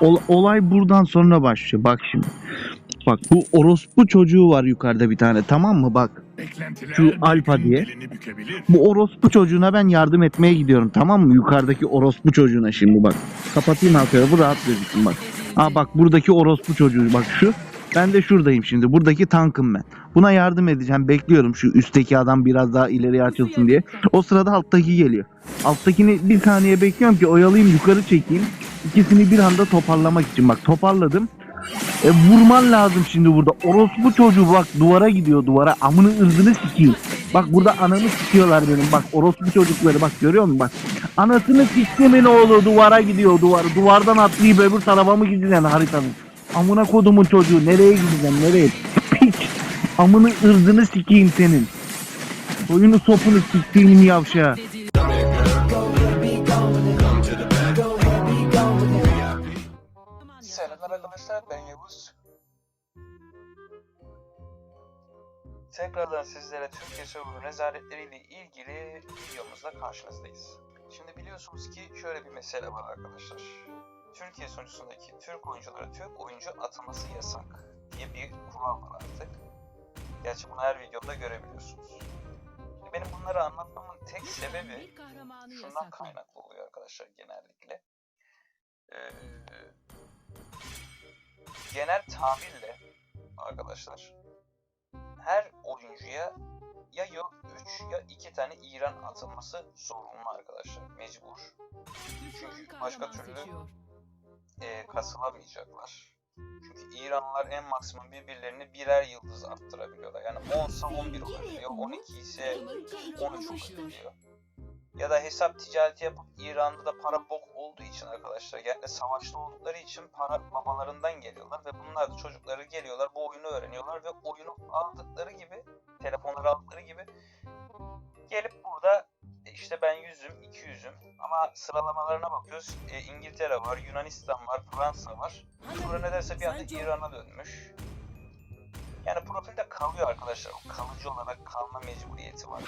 ol- olay buradan sonra başlıyor. Bak şimdi. Bak bu orospu çocuğu var yukarıda bir tane tamam mı bak. Şu Alfa diye. Bu orospu çocuğuna ben yardım etmeye gidiyorum tamam mı? Yukarıdaki orospu çocuğuna şimdi bak. Kapatayım arkaya bu rahat gözüksün bak. Aa bak buradaki orospu çocuğu bak şu. Ben de şuradayım şimdi. Buradaki tankım ben. Buna yardım edeceğim. Bekliyorum şu üstteki adam biraz daha ileriye açılsın diye. O sırada alttaki geliyor. Alttakini bir saniye bekliyorum ki oyalayayım yukarı çekeyim. İkisini bir anda toparlamak için. Bak toparladım. E, vurman lazım şimdi burada. Orospu çocuğu bak duvara gidiyor duvara. Amını ırzını sikeyim. Bak burada anamı sikiyorlar benim. Bak orospu çocukları bak görüyor musun bak. Anasını siktimin oğlu duvara gidiyor duvara. Duvardan atlayıp öbür tarafa mı gideceksin haritanın? Amına kodumun çocuğu nereye gideceksin nereye? Piç. Amını ırzını sikeyim senin. Soyunu sopunu ben Yavuz. Tekrardan sizlere Türkiye server rezaletleriyle ilgili videomuzla karşınızdayız. Şimdi biliyorsunuz ki şöyle bir mesele var arkadaşlar. Türkiye sunucusundaki Türk oyunculara Türk oyuncu ataması yasak diye bir kural var artık. Gerçi bunu her videoda görebiliyorsunuz. Şimdi benim bunları anlatmamın tek sebebi şundan kaynaklı oluyor arkadaşlar genellikle. Ee, genel tabirle arkadaşlar her oyuncuya ya yok 3 ya 2 tane İran atılması zorunlu arkadaşlar. Mecbur. Çünkü başka türlü e, kasılamayacaklar. Çünkü İranlılar en maksimum birbirlerini birer yıldız arttırabiliyorlar. Yani 10 ise 11 olabiliyor, 12 ise 13 olabiliyor. Ya da hesap ticareti yapıp İran'da da para bok olduğu için arkadaşlar yani savaşta oldukları için para babalarından geliyorlar ve bunlar da çocukları geliyorlar bu oyunu öğreniyorlar ve oyunu aldıkları gibi telefonları aldıkları gibi gelip burada işte ben 100'üm 200'üm ama sıralamalarına bakıyoruz. E, İngiltere var Yunanistan var Fransa var. Sonra ne derse bir anda İran'a dönmüş. Yani profilde kalıyor arkadaşlar. O kalıcı olarak kalma mecburiyeti var.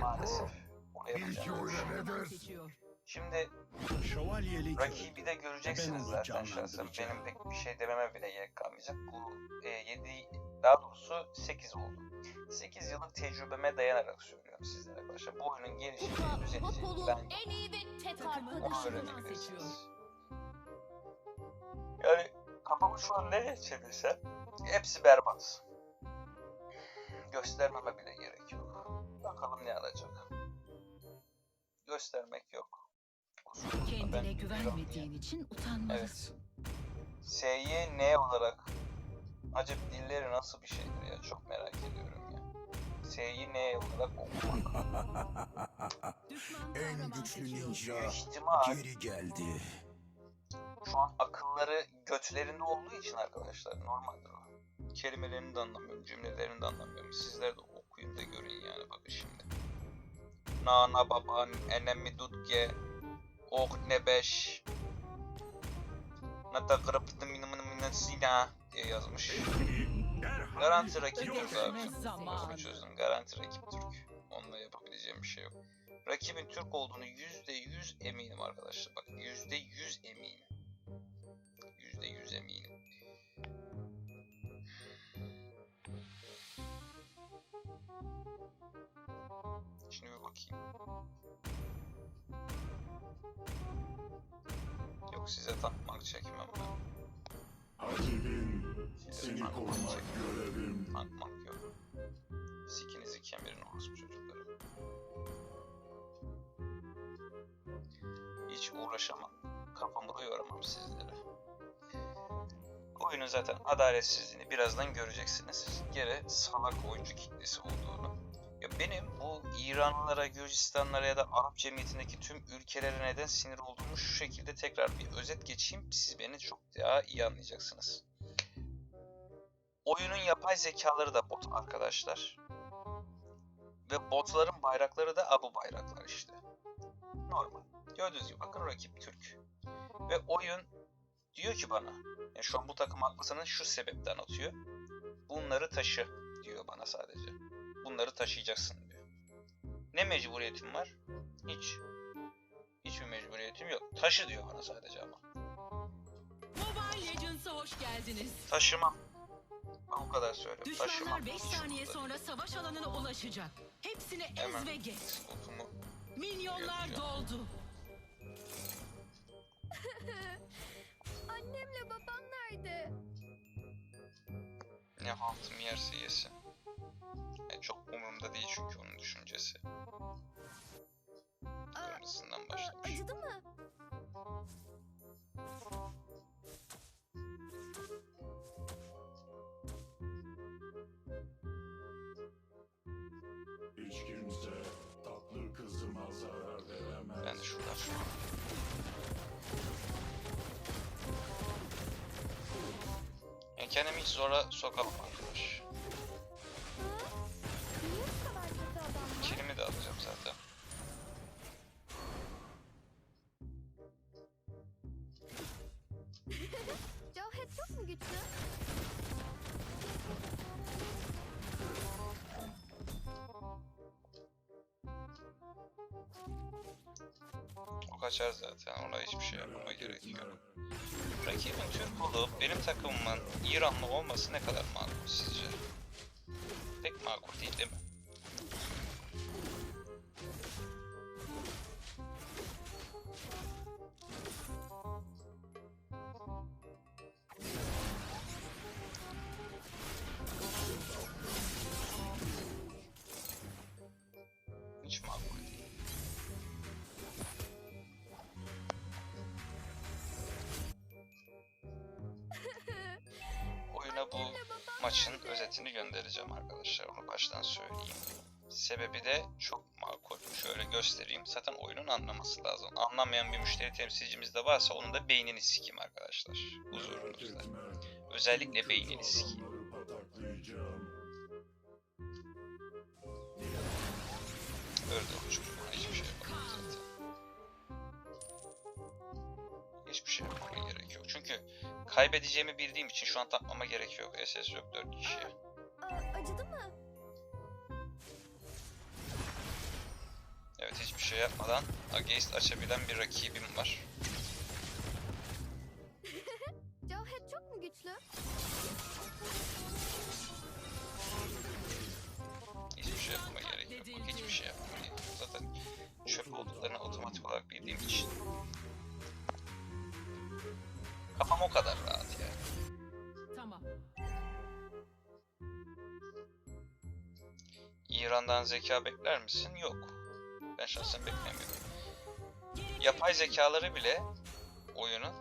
Maalesef. onu yapacağım. Şimdi Şövalyelik. Rakibi de göreceksiniz zaten şahsen. Benim pek bir şey dememe bile gerek kalmayacak. Bu e, 7 daha doğrusu 8 oldu. 8 yıllık tecrübeme dayanarak söylüyorum sizlere arkadaşlar. Bu oyunun gelişeceği, düzeleceği ben en iyi ve tek onu öğrenebilirsiniz. Yani kafamı şu an nereye çevirsem hepsi berbat. Göstermeme bile gerek yok. Bakalım ne alacak. Göstermek yok. Ben Kendine güvenmediğin için utanmalısın. SY ne olarak acaba dilleri nasıl bir şeydir ya çok merak ediyorum ya. S'yi ne olarak okumak. En güçlü ninja ihtimal geri geldi. şu an akılları götlerinde olduğu için arkadaşlar normaldir o. Kelimelerini de anlamıyorum, cümlelerini de anlamıyorum. Sizler de okuyun da görün yani bakın şimdi. Nana baban, enemi dutge, ok nebeş, nata kırıptı minimum sina diye yazmış. Garanti rakip Türk abi. Bunu çözdüm. Garanti rakip Türk. Onunla yapabileceğim bir şey yok. Rakibin Türk olduğunu %100 eminim arkadaşlar. Bak %100 eminim. %100 eminim. Şimdi bir bakayım. Yok size takmak çekmem ben. Hacibin Size seni korumak görevim. Takmak yok. Sikinizi kemirin orospu çocukları. Hiç uğraşamam. Kafamı da yoramam sizlere. Oyunun zaten adaletsizliğini birazdan göreceksiniz. Geri salak oyuncu kitlesi olduğunu. Ya benim bu İranlılara, Gürcistanlara ya da Arap Cemiyeti'ndeki tüm ülkelere neden sinir olduğumu şu şekilde tekrar bir özet geçeyim. Siz beni çok daha iyi anlayacaksınız. Oyunun yapay zekaları da bot arkadaşlar. Ve botların bayrakları da Abu bayraklar işte. Normal. Gördüğünüz gibi bakın rakip Türk. Ve oyun diyor ki bana, yani şu an bu takım haklısının şu sebepten atıyor. Bunları taşı diyor bana sadece. Bunları taşıyacaksın diyor. Ne mecburiyetim var? Hiç. Hiçbir mecburiyetim yok. Taşı diyor bana sadece ama. Hoş geldiniz. Taşımam. Ben o kadar söylüyorum. Taşımam. Düşmanlar 5 Hiç saniye burada. sonra savaş alanına ulaşacak. Hepsini ez Hemen. ve geç. Okumu Milyonlar Yapacağım. doldu. Annemle babam nerede? ne haltım yerse yesin. E, çok umurumda değil çünkü onun düşüncesi. Kırmızısından Aa, başlamış. acıdı mı? Hiç kimse tatlı kızıma zarar veremez. Ben de şuradan şu Yani kendimi hiç zora sokamam kaçar zaten. Ona hiçbir şey yapmama gerek yok. Rakibin Türk olup benim takımımın İranlı olması ne kadar makul sizce? Pek makul değil değil mi? Özetini göndereceğim arkadaşlar. Onu baştan söyleyeyim. Sebebi de çok makul. Şöyle göstereyim. Zaten oyunun anlaması lazım. Anlamayan bir müşteri temsilcimiz de varsa onun da beynini sikeyim arkadaşlar. Huzurunuzda. Özellikle beynini sikeyim. Öldü çocuk. Kaybedeceğimi bildiğim için şu an tapmama gerek yok. SS yok 4 kişiye. Aa, acıdı mı? Evet hiçbir şey yapmadan Against açabilen bir rakibim var. Cevhet çok mu güçlü? İran'dan zeka bekler misin? Yok. Ben şahsen beklemiyorum. Yapay zekaları bile oyunun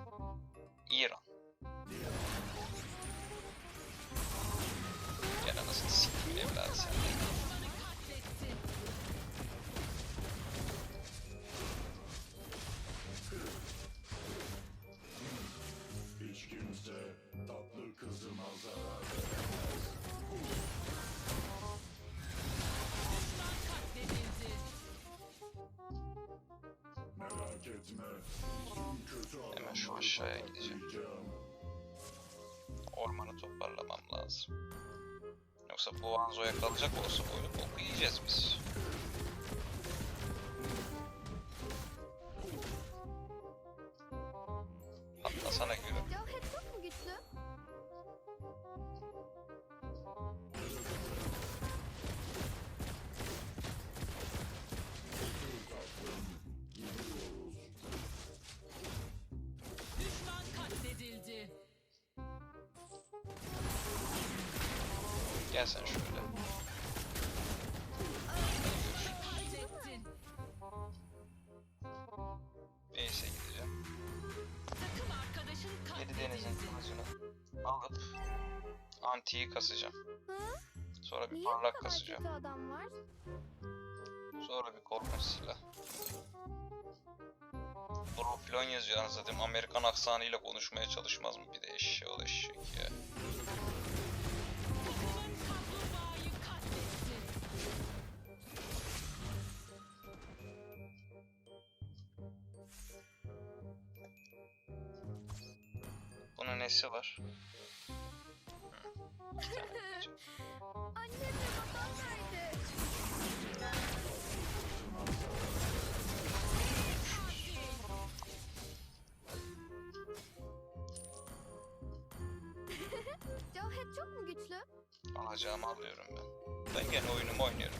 aşağıya gideceğim. Ormanı toparlamam lazım. Yoksa bu Anzo'ya kalacak olsa oyunu boku yiyeceğiz biz. Gel sen şöyle. Base'e gideceğim. Takım arkadaşın Yedi denizin kılıcını alıp antiyi kasacağım. Sonra bir parlak kasacağım. Sonra bir korkunç silah. Profilon yazıyor anasını. Amerikan aksanıyla konuşmaya çalışmaz mı? Bir de eşeği ol eşek ya. Nesi var? Annemle babam nerede? Cevhet çok mu güçlü? Alacağımı alıyorum ben. Ben gene oyunumu oynuyorum.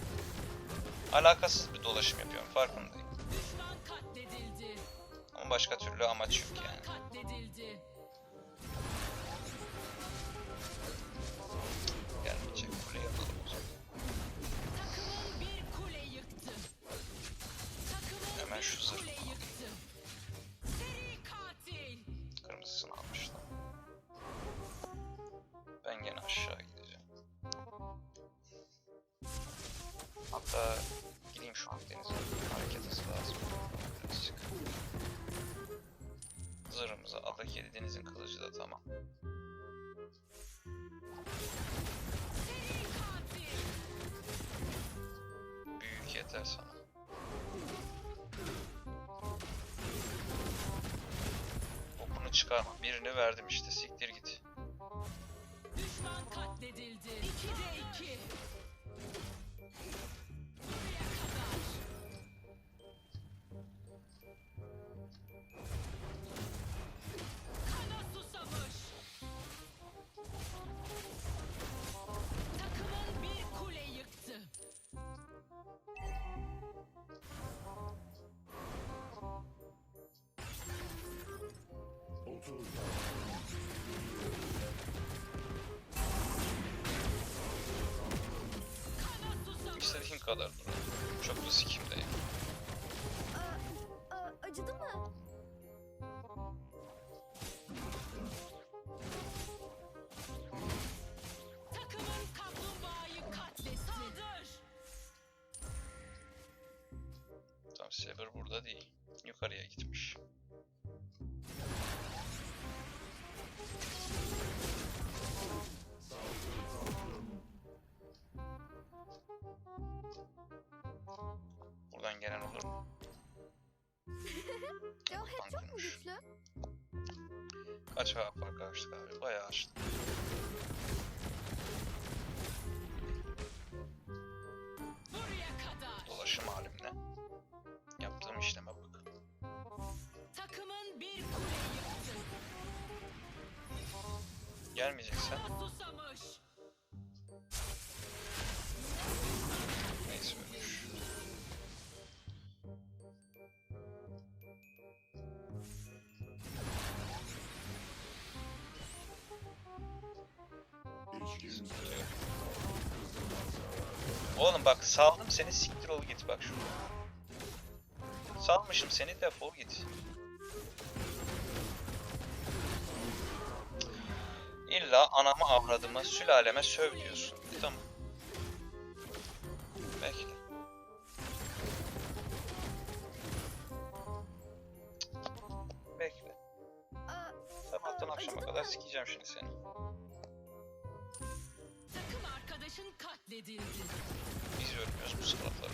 Alakasız bir dolaşım yapıyorum farkındayım. Ama başka türlü amaç yok Düşman yani. Hatta gideyim şu Akdeniz'e. Hareket hızı lazım. Birazcık. Zırhımızı aldık. Yedi denizin kılıcı da tamam. Büyük yeter sana. Okunu çıkarma. Birini verdim işte. Kadar dur. Çok da sikimde ya. Aa, aa, acıdı mı? Takımın kaplumbağayı katletti. Saldır. Tamam Saber burada değil. Yukarıya gitmiş. Hava fark açtık abi? Bayağı açtık. Dolaşım halimle. Yaptığım işleme bak. Takımın bir kule yıktı. Gelmeyeceksen Oğlum bak saldım seni siktir ol git bak şurada. Salmışım seni defol git. İlla anama avradıma sülaleme söv diyorsun. Tamam. Bekle. Bekle. Sabahtan akşama kadar sikeceğim şimdi seni. Biz ölmüyoruz bu salakları.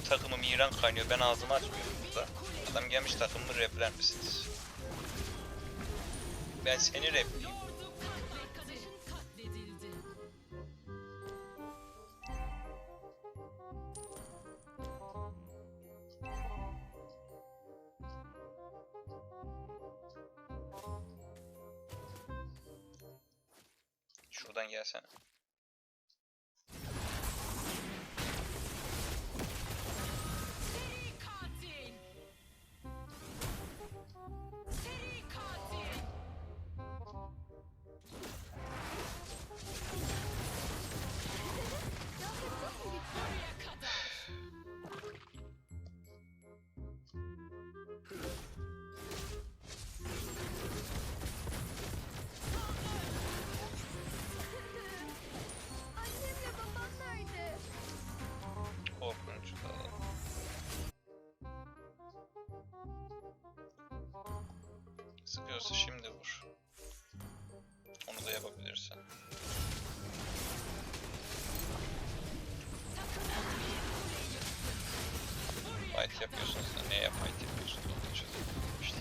Benim takımım İran kaynıyor. Ben ağzımı açmıyorum burada. Adam gelmiş takımımı repler misiniz? Ben seni repleyeyim. Şuradan gelsene. Sıkıyorsa şimdi vur. Onu da yapabilirsen. Fight yapıyorsunuz da neye fight yapıyorsunuz onu çözelim. İşte.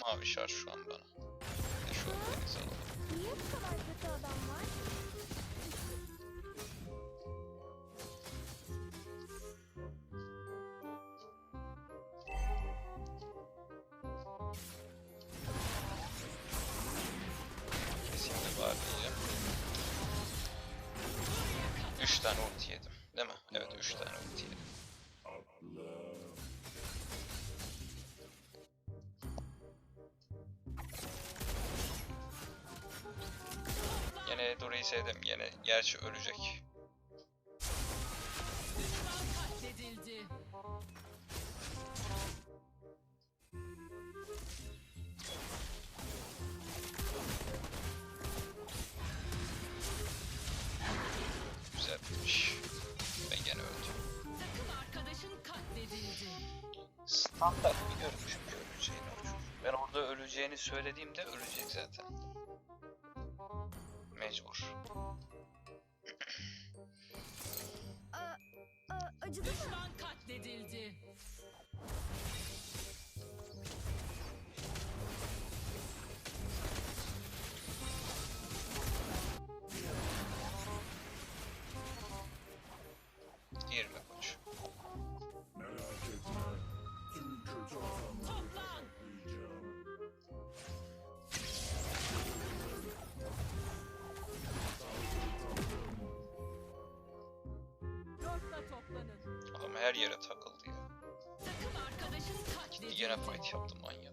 Mavi şarj şu an Dory'yi sevdim. Yine gerçi ölecek. Güzel bitmiş. Ben gene öldüm. Standart öleceğini o çocuk. Ben orada öleceğini söylediğimde ölecek zaten. Mecbur. Aa, acıdı mı? Her yere takıldı ya. Gitti gene fight yaptı manyak.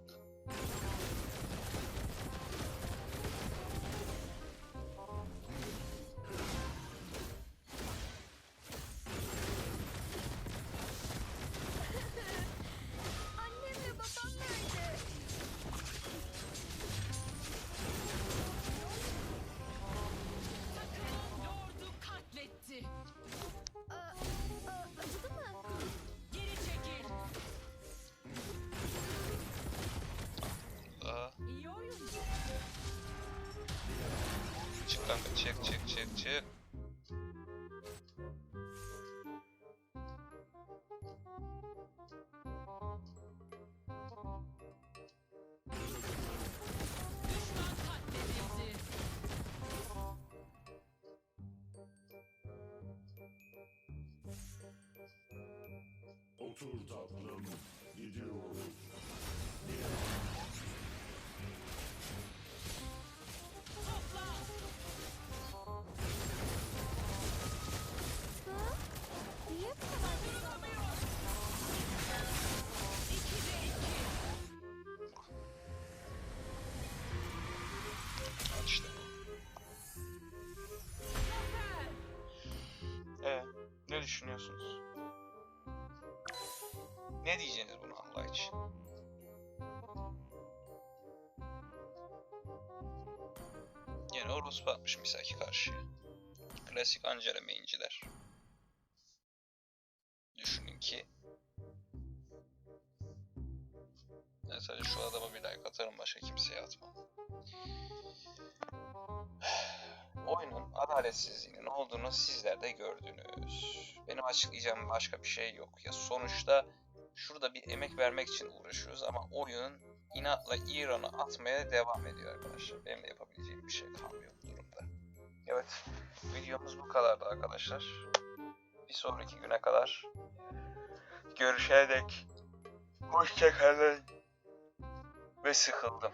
Çık kanka çık çık çık çık. Düşünüyorsunuz? Ne diyeceksiniz buna Allah için? Yine orospu atmış Misaki karşıya. Klasik Angela mainciler. Düşünün ki ben sadece şu adama bir like atarım başka kimseye atmam. Adaletsizliğinin olduğunu sizler de gördünüz. Benim açıklayacağım başka bir şey yok. Ya sonuçta şurada bir emek vermek için uğraşıyoruz ama oyun inatla İran'ı atmaya devam ediyor arkadaşlar. Benim de yapabileceğim bir şey kalmıyor bu durumda. Evet, videomuz bu kadardı arkadaşlar. Bir sonraki güne kadar görüşene dek hoşçakalın ve sıkıldım.